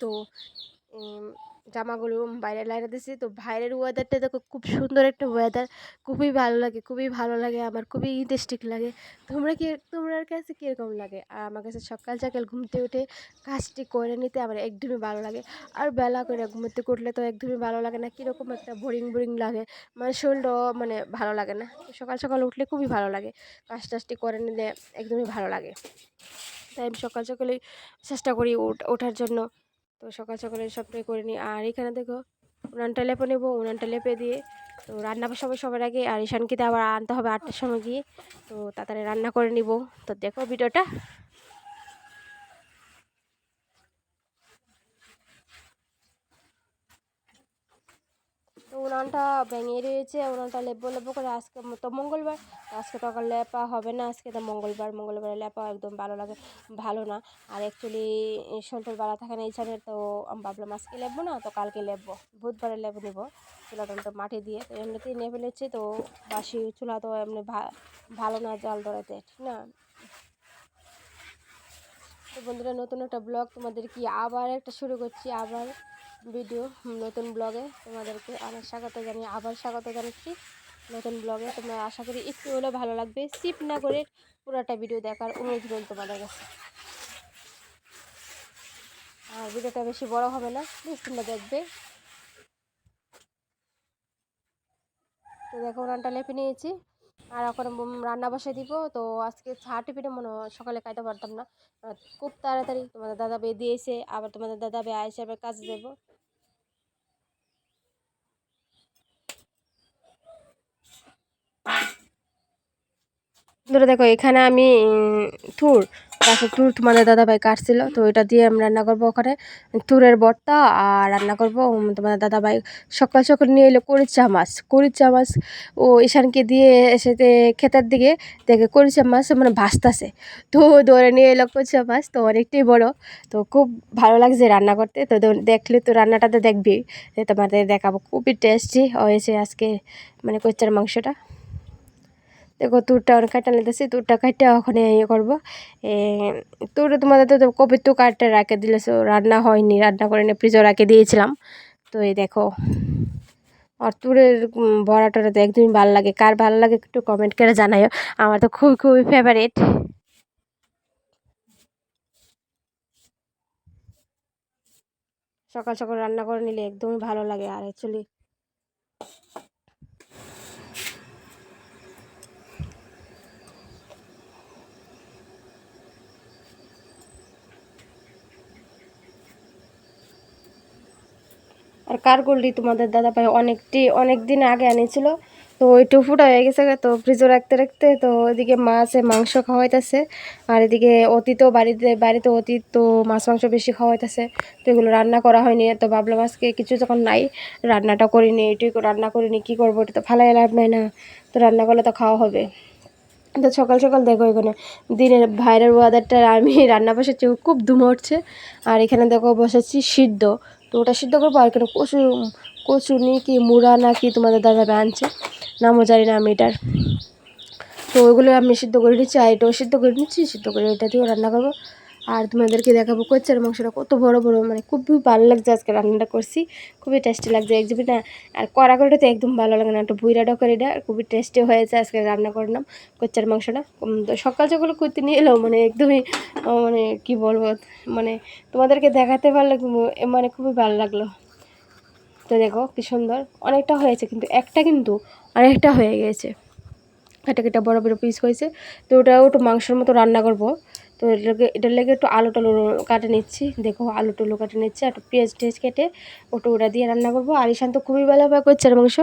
তো জামাগুলো বাইরে লাইনে দিয়েছি তো বাইরের ওয়েদারটা দেখো খুব সুন্দর একটা ওয়েদার খুবই ভালো লাগে, খুবই ভালো লাগে, আমার খুবই ইন্টারেস্টিং লাগে। তোমরা কি তোমার কাছে কীরকম লাগে? আর আমার কাছে সকাল সকাল ঘুমতে উঠে কাজটি করে নিতে আমার একদমই ভালো লাগে। আর বেলা করে ঘুমোতে উঠলে তো একদমই ভালো লাগে না, কীরকম একটা বোরিং বোরিং লাগে। মানে শরীরটাও মানে ভালো লাগে না, সকাল সকাল উঠলে খুবই ভালো লাগে। কাজ টাজটি করে নিলে একদমই ভালো লাগে। তাই আমি সকাল সকালেই চেষ্টা করি ওঠ- ওঠার জন্য। তো সকাল সকালে সবটাই করে নিই। আর এখানে দেখো উনানটা লেপে নেব উনানটা লেপে দিয়ে, তো রান্না সবাই সবার আগে, আর ঈশানকিতে আবার আনতে হবে আটটার সময় গিয়ে, তো তাড়াতাড়ি রান্না করে নিব। তো দেখো ভিডিওটা। উনানটা ভেঙে রয়েছে, উনানটা লেপবো লেপবো করে আজকে তো মঙ্গলবার। আজকে তো লেপা হবে না, আজকে তো মঙ্গলবার। মঙ্গলবারে লেপা একদম ভালো লাগে, ভালো না। আর অ্যাকচুয়ালি শরীর ভালো থাকে না এই তো আমি ভাবলাম আজকে লেপবো না, তো কালকে লেপবো। বুধবারে লেপ নেব চুলাটা তো মাটি দিয়ে। তো এমনিতেই নিয়ে ফেলেছি, তো বাসি চুলা তো এমনি ভালো না জল ধরাতে, ঠিক না? তো বন্ধুরা, নতুন একটা ব্লগ তোমাদের কি আবার একটা শুরু করছি, আবার ভিডিও নতুন ব্লগে তোমাদেরকে অনেক স্বাগত জানিয়ে, আবার স্বাগত জানাচ্ছি নতুন ব্লগে। তোমরা আশা করি একটু হলেও ভালো লাগবে। সিপ না করে পুরোটা ভিডিও দেখার অনুরোধ রইল তোমাদের কাছে। আর ভিডিওটা বেশি বড় হবে না, প্লিজ তোমরা দেখবে। তো দেখো, রানটা লেপে নিয়েছি। আর এখন রান্না বসে দিব। তো আজকে চা টিফিনে মনে সকালে খাইতে পারতাম না। খুব তাড়াতাড়ি তোমাদের দাদা বেয়ে দিয়েছে। আবার তোমাদের দাদা বে আইসে আবার কাজে দেবো। ধরে দেখো, এখানে আমি থুর গাছের তুর তোমাদের দাদাভাই কাটছিল, তো এটা দিয়ে আমি রান্না করব ওখানে। তুরের বর্তা আর রান্না করব তোমাদের দাদাভাই সকাল সকাল নিয়ে এলো করিচা মাছ। করিচা মাছ, ও ঈশানকে দিয়ে এসেতে খেতার দিকে, দেখে করিচা মাছ মানে ভাসতাছে। তো ধরে নিয়ে এলো করিচা মাছ, তো অনেকটাই বড়, তো খুব ভালো লাগছে রান্না করতে। তো দেখলে তো রান্নাটাতে দেখবি তোমাদের দেখাবো। খুবই টেস্টি হয়েছে আজকে মানে কচ্চার মাংসটা। দেখো তুরটা অনেক কাটা নিতেছি তুরটা কাটতে ওখানে ইয়ে করব। তুর তোমাদের তো কপি তো কাটতে রাখে দিলেছো রান্না হয়নি, রান্না করে নিয়ে ফ্রিজও রাখে দিয়েছিলাম। তো এই দেখো, আর তুরের বড়াটা তো একদমই ভালো লাগে, কার ভালো লাগে একটু কমেন্ট করে জানাইও, আমার তো খুবই খুবই ফেভারিট সকাল সকাল রান্না করে নিলে একদমই ভালো লাগে, আর অ্যাকচুয়ালি আর কারগুলি তোমাদের দাদা ভাই অনেকটি, অনেক দিন আগে আনিছিল। তো ওই টুফুটা হয়ে গেছে তো ফ্রিজে রাখতে রাখতে, তো ওইদিকে মাছে মাংস খাওয়াইতেছে। আর এদিকে অতীতও বাড়িতে বাড়িতে অতীত তো মাছ, মাংস বেশি খাওয়াইতেছে। তো এগুলো রান্না করা হয়নি তো বাবলা মাছকে কিছু যখন নাই, রান্নাটা করিনি, এটুই রান্না করিনি, কী করব, এটা তো ফালাই লাভ নাই না। তো রান্না করলে তো খাওয়া হবে। তো সকাল সকাল দেখো এখানে, দিনের ভাইরের ওয়াদারটা আমি রান্না বসেছি খুব ধুম উঠছে। আর এখানে দেখো বসেছি সিদ্ধ। তো ওটা সিদ্ধ করব আর কেন কচু কচু নি কি, মুড়া না কি তোমাদের দাদা আনছে। নামও জানি না আমি এটার। তো ওইগুলো আমি সিদ্ধ করে নিচ্ছি, আর এটাও সিদ্ধ করে নিচ্ছি, সিদ্ধ করে এটা দিয়েও রান্না করব। আর তোমাদেরকে দেখাবো কচ্চার মাংসটা কত বড় বড় মানে খুবই ভালো লাগছে আজকে রান্নাটা করছি। খুবই টেস্টি লাগছে একদমই না, আর কড়া করে তো একদম ভালো লাগে না, একটু বুইরাটা করে খুবই টেস্টি হয়েছে আজকে রান্না করলাম কচ্চার মাংসটা। সকাল সকাল করতে নিয়ে এলো মানে একদমই মানে কি বলব মানে তোমাদেরকে দেখাতে পারলে মানে খুবই ভালো লাগল। তো দেখো কি সুন্দর, অনেকটা হয়েছে কিন্তু, একটা কিন্তু অনেকটা হয়ে গেছে। এটা এটা বড় বড় পিস হয়েছে, তো ওটা ওটা মাংসের মতো রান্না করব। তো এটাকে এটার লেগে একটু আলু টালু কাটে নিচ্ছি। দেখো, আলু টুলু কাটে নিচ্ছি, একটু পেঁয়াজ টেজ কেটে ওটা ওটা দিয়ে রান্না করব। আর ঈশান তো খুবই ভালো ভাবে করছে মাংস।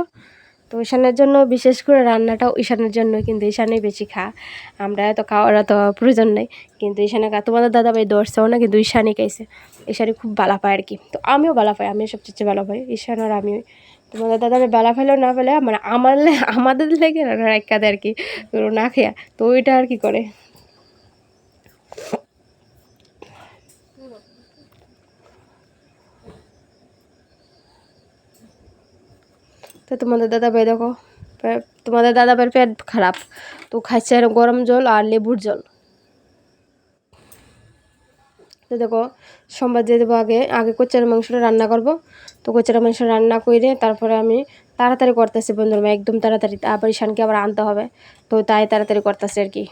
তো ঈশানের জন্য বিশেষ করে রান্নাটাও ঈশানের জন্য কিন্তু ঈশানেই বেশি খা। আমরা এত খাওয়ার এত প্রয়োজন নেই। কিন্তু ঈশানে খা, তোমাদের দাদা ভাই দর্শও না, কিন্তু ঈশানই খাইছে। ঈশানই খুব ভালো পায় আর কি। তো আমিও ভালো পাই, আমিও সবচেয়ে ভালো পাই, ঈশান আর আমি তোমাদের দাদা ভাই বেলা ফেলেও না ফেলে মানে আমার আমাদের লেগে রাখা দেয় আর কি। না খেয়া তো ওইটা আর কি করে। তো তোমাদের দাদা ভাই দেখো তোমাদের দাদা ভাইয়ের পেট খারাপ। তো খাইছে গরম জল আর লেবুর জল। তো দেখো, সোমবার দিয়ে দেবো আগে আগে কোচার মাংসটা রান্না করব। তো কোচার মাংস রান্না করে তারপরে আমি তাড়াতাড়ি করতেছি বন্ধুরা, একদম তাড়াতাড়ি। আবার ঈশানকে আবার আনতে হবে। তো তাই তাড়াতাড়ি করতেছি আর কি।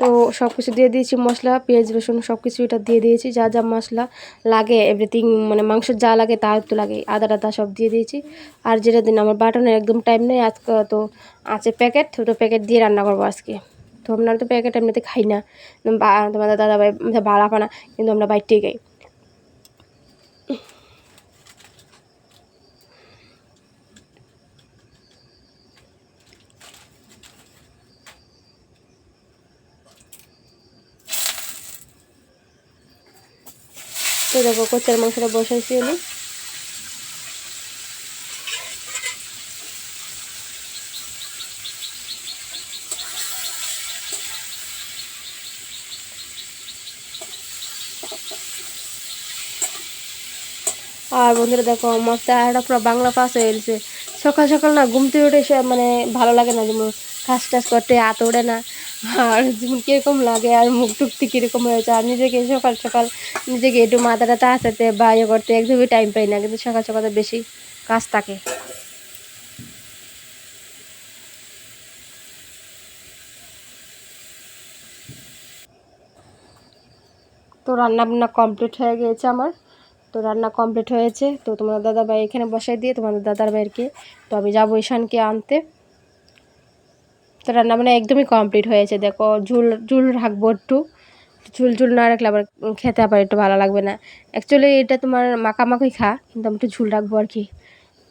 তো সব কিছু দিয়ে দিয়েছি, মশলা, পেঁয়াজ, রসুন সব কিছু এটা দিয়ে দিয়েছি। যা যা মশলা লাগে এভরিথিং মানে মাংসের যা লাগে তা একটু লাগে আদা টাদা সব দিয়ে দিয়েছি। আর যেটা দিন, আমার বাটনের একদম টাইম নেই আজকে, তো আছে প্যাকেট তো প্যাকেট দিয়ে রান্না করব আজকে। তো আপনারা তো প্যাকেট এমনিতে খাই না। তোমাদের দাদা ভাই বাড়া পানা কিন্তু আমরা বাড়িতে খাই। দেখো, কোচার মাংসটা বসাইছি আমি। আর বন্ধুরা দেখো, আমার চেহারাটা পুরো বাংলা পাস হয়ে গেছে। সকাল সকাল না ঘুমতে উঠে সে মানে ভালো লাগে না যেমন কাজ টাজ করতে হাত ওড়ে না। আর কীরকম লাগে, আর মুখ টুকতে কীরকম হয়েছে, আর নিজেকে সকাল সকাল নিজেকে একটু মাথা টাথা আসাতে বা ইয়ে করতে একদমই টাইম পাই না, কিন্তু সকাল সকালে বেশি কাজ থাকে। তো রান্না বান্না কমপ্লিট হয়ে গিয়েছে আমার। তো রান্না কমপ্লিট হয়েছে, তো তোমার দাদা ভাই এখানে বসাই দিয়ে, তোমাদের দাদার ভাইয়েরকে। তো আমি যাব ঈশানকে আনতে। তো রান্না বান্না একদমই কমপ্লিট হয়েছে, দেখো। ঝুল ঝুল রাখব একটু। ঝুল ঝুল না রাখলে আবার খেতে আবার একটু ভালো লাগবে না। অ্যাকচুয়ালি এটা তোমার মাখামাখি খা, কিন্তু আমি একটু ঝুল রাখব আর কি।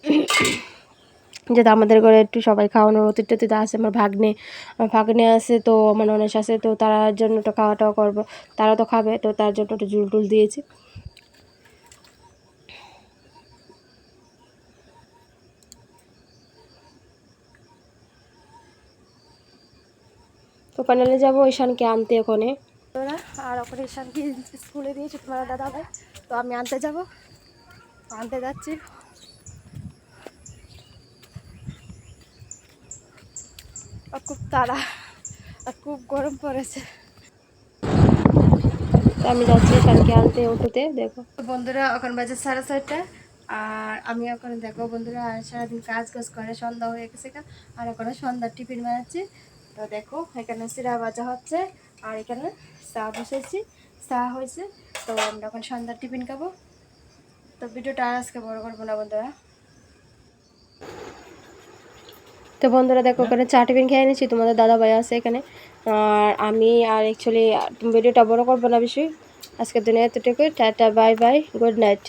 যেটা আমাদের ঘরে একটু সবাই খাওয়ানোর অতীত অতীত আছে, আমার ভাগ্নে আমার ভাগ্নে আছে, তো আমার ননেশ আছে, তো তার জন্য একটু খাওয়া টাওয়া করব। তারা তো খাবে, তো তার জন্য একটু ঝুল টুল দিয়েছি। তো প্যানেলে যাব ঈশানকে আনতে ওখানে। আর ওখানে ঈশানকে স্কুলে দিয়েছি তোমার দাদা ভাই। তো আমি আনতে যাব। আনতে যাচ্ছি। খুব তাড়া আর খুব গরম পড়েছে। তো আমি যাচ্ছি ঈশানকে আনতে অটোতে দেখো। বন্ধুরা ওখানে বাজে সাড়ে ছয়টা। আর আমি ওখানে দেখো বন্ধুরা সারাদিন কাজ কাজ করে সন্ধ্যা হয়ে গেছে আর ওখানে সন্ধ্যার টিফিন বানাচ্ছি। তো দেখো, এখানে সিরা ভাজা হচ্ছে, আর এখানে চা বসেছি। চা হয়েছে, তো আমরা এখন সন্ধ্যার টিফিন খাব। তো ভিডিওটা আর আজকে বড় করব না, বন্ধুরা। তো বন্ধুরা দেখো ওখানে চা টিফিন খেয়ে নিচ্ছি তোমাদের দাদা ভাই আছে এখানে। আর আমি আর অ্যাকচুয়ালি ভিডিওটা বড় করব না বেশি। আজকের দিনে এতটুকুই, tata bye bye good night